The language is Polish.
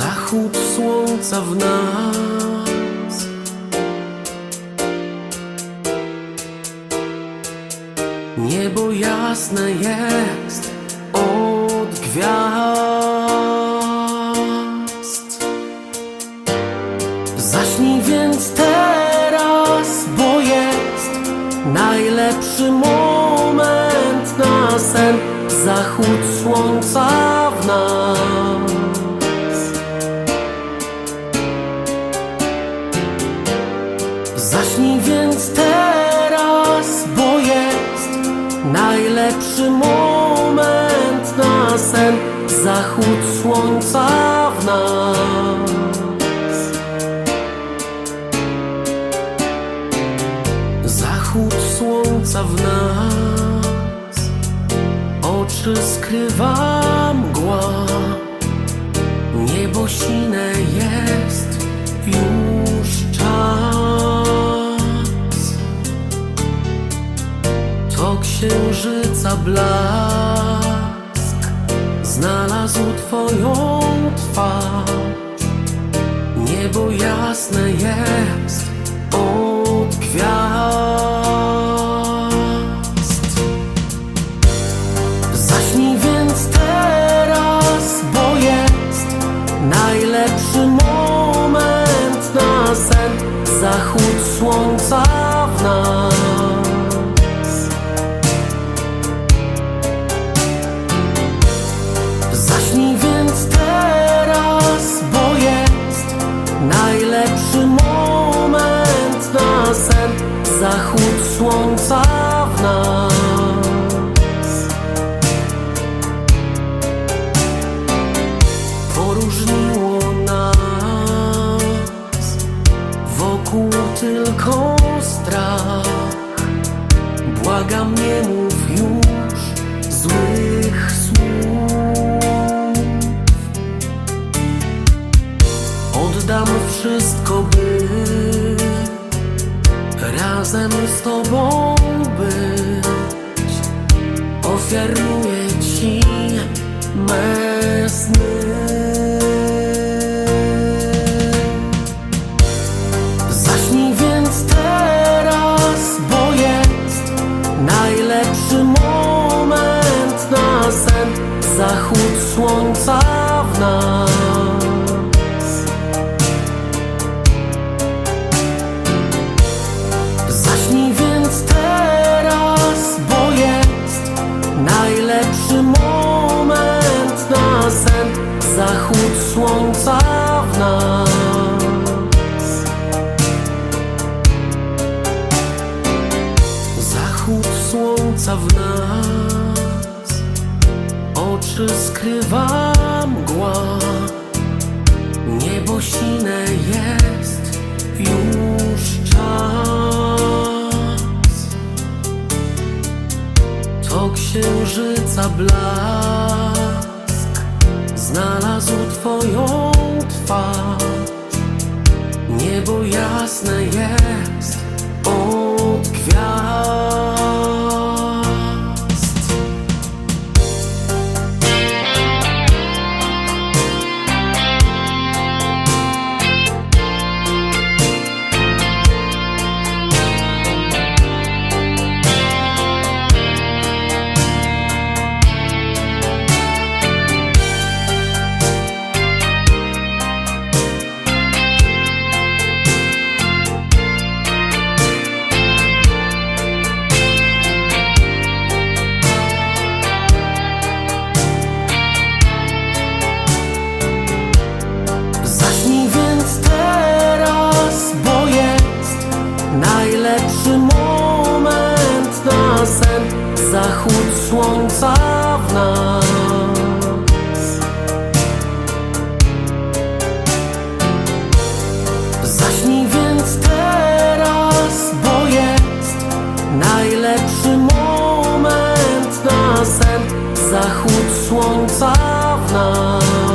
Zachód słońca w nas. Niebo jasne jest od gwiazd. Zaśnij więc teraz, bo jest najlepszy moment na sen. Zachód słońca w nas najlepszy moment na sen. Zachód słońca w nas. Zachód słońca w nas. Oczy skrywa mgła. Niebo sine jest już księżyca blask Znalazł twoją twarz. Niebo jasne jest od gwiazd. Zaśnij więc teraz, bo jest najlepszy moment na sen Zachód słońca w nas Zachód słońca w nas Poróżniło nas Wokół tylko strach. Błagam nie mów już złych słów. Oddam wszystko, by razem z tobą być. Ofiaruję ci me sny. Więc teraz, bo jest najlepszy moment na. Zachód słońca w nas. Słońca w nas. Zachód słońca w nas. Oczy skrywa mgła. Niebo sine jest już czas. To księżyca blask Znalazł twoją twarz. Niebo jasne jest zachód słońca w nas. Zaśnij więc teraz, bo jest najlepszy moment na sen. Zachód słońca w nas.